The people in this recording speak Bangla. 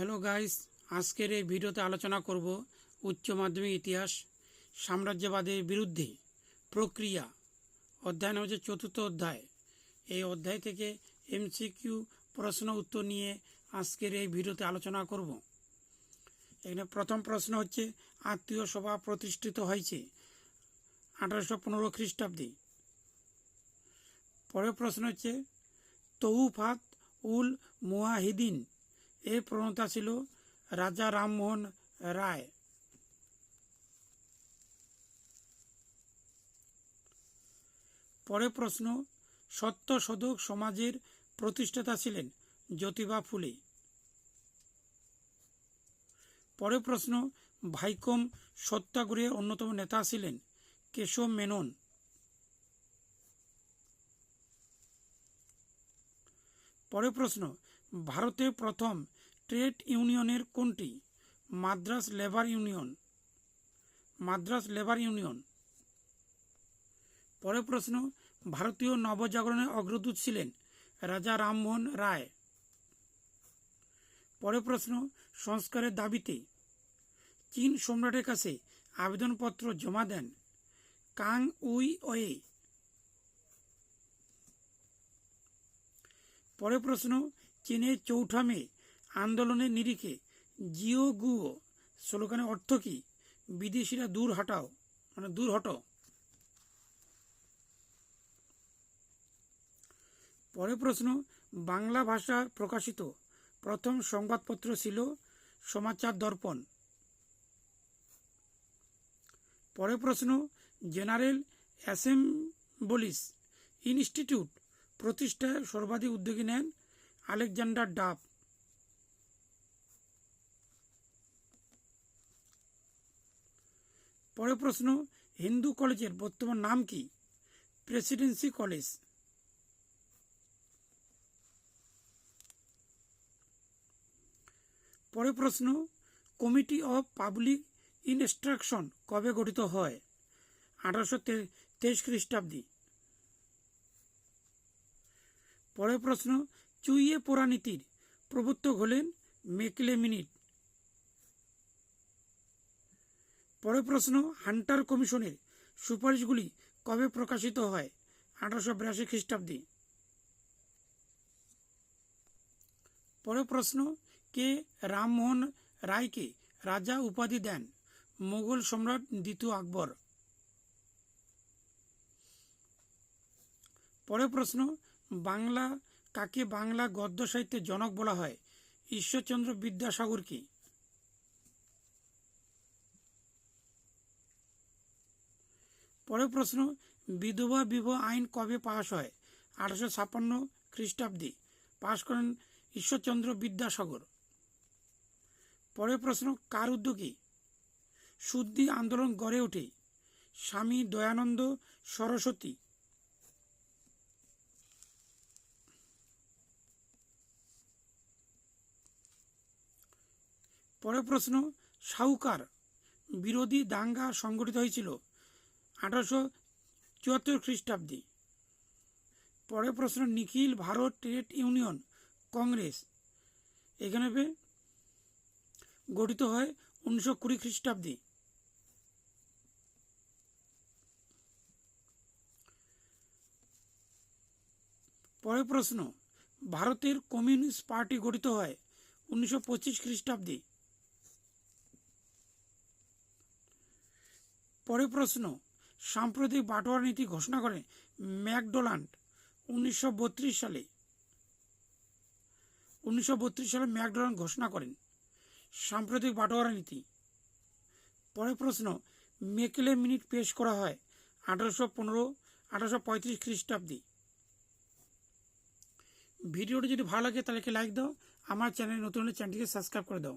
হ্যালো গাইস, আজকের এই ভিডিওতে আলোচনা করব উচ্চ মাধ্যমিক ইতিহাস সাম্রাজ্যবাদের বিরুদ্ধে প্রক্রিয়া, অধ্যায় হচ্ছে চতুর্থ অধ্যায়। এই অধ্যায় থেকে এমসিকিউ প্রশ্ন উত্তর নিয়ে আজকের এই ভিডিওতে আলোচনা করব। এখানে প্রথম প্রশ্ন হচ্ছে, আত্মীয় সভা প্রতিষ্ঠিত হয়েছে আঠারোশো পনেরো খ্রিস্টাব্দে। পরের প্রশ্ন হচ্ছে, তৌফাত উল মুয়াহিদিন এর প্রণেতা ছিল রাজা রামমোহন রায়। পরে প্রশ্ন সত্যশোধক সমাজের প্রতিষ্ঠাতা ছিলেন জ্যোতিবা ফুলে। পরে প্রশ্ন, ভাইকম সত্যাগ্রহের অন্যতম নেতা ছিলেন কেশব মেনন। পরে প্রশ্ন ভারতের প্রথম ট্রেড ইউনিয়নের কোনটি? Madras labour union. Madras labour union. পরের প্রশ্ন, ভারতীয় নবজাগরণের অগ্রদূত ছিলেন রাজা রামমোহন রায়। পরের প্রশ্ন, সংস্কারের দাবিতে চীন সম্রাটের কাছে আবেদনপত্র জমা দেন কাং উই ওয়ে। পরের প্রশ্ন চীনের চৌঠা মে আন্দোলনের নিরিখে জিও গুও স্লোগানের অর্থ কি? বিদেশিরা দূর হটাও মানে দূর হটো। পরের প্রশ্ন, বাংলা ভাষা প্রকাশিত। প্রথম সংবাদপত্র ছিল সমাচার দর্পণ। পরের প্রশ্ন, জেনারেল অ্যাসেম্বলিস ইনস্টিটিউট প্রতিষ্ঠায় সর্বাধিক উদ্যোগী নেন আলেকজান্ডার ডাব। পরের প্রশ্ন, হিন্দু কলেজের বর্তমান নাম কি? Presidency college. পরের প্রশ্ন, কমিটি অফ পাবলিক ইনস্ট্রাকশন কবে গঠিত হয়? আঠারোশো তেইশ খ্রিস্টাব্দে। পরের প্রশ্ন চুইয়ে পোড়ানীতির প্রবর্তক হলেন মেকলে মিনিট। পরের প্রশ্ন, হান্টার কমিশনের সুপারিশগুলি কবে প্রকাশিত হয়? আঠারোশো বিরাশি খ্রিস্টাব্দে। পরে প্রশ্ন, কে রামমোহন রায়কে রাজা উপাধি দেন? মোগল সম্রাট দ্বিতীয় আকবর। পরে প্রশ্ন, বাংলা কাকে বাংলা গদ্য সাহিত্যের জনক বলা হয়? ঈশ্বরচন্দ্র বিদ্যাসাগরকে পরের প্রশ্ন, বিধবা বিবাহ আইন কবে পাশ হয়? আঠারোশো ছাপ্পান্ন খ্রিস্টাব্দে। পাশ করেন ঈশ্বরচন্দ্র বিদ্যাসাগর। পরের প্রশ্ন, কার উদ্যোগে? শুদ্ধি আন্দোলন গড়ে ওঠে। স্বামী দয়ানন্দ সরস্বতী। পরের প্রশ্ন, সাহুকার বিরোধী দাঙ্গা সংগঠিত হয়েছিল আঠারোশো চুয়াত্তর খ্রিস্টাব্দে। পরের প্রশ্ন, Nikhil Bharat trade union, congress, এখানে গঠিত হয় উনিশশো কুড়ি খ্রিস্টাব্দে। পরের প্রশ্ন, ভারতের কমিউনিস্ট পার্টি গঠিত হয় উনিশশো পঁচিশ খ্রিস্টাব্দে। পরের প্রশ্ন, সাম্প্রতিক বাটোয়ারা নীতি ঘোষণা করেন ম্যাকডোনাল্ড উনিশশো বত্রিশ সালে, উনিশশো বত্রিশ সালে ম্যাকডোনাল্ড ঘোষণা করেন সাম্প্রতিক বাটোয়ারা নীতি। পরের প্রশ্ন মেকেলে মিনিট পেশ করা হয় আঠারোশো পনেরো, আঠারোশো পঁয়ত্রিশ খ্রিস্টাব্দে। ভিডিওটি যদি ভালো লাগে তাহলে লাইক দাও, আমার চ্যানেল নতুন হলে চ্যানেলটিকে সাবস্ক্রাইব করে দাও।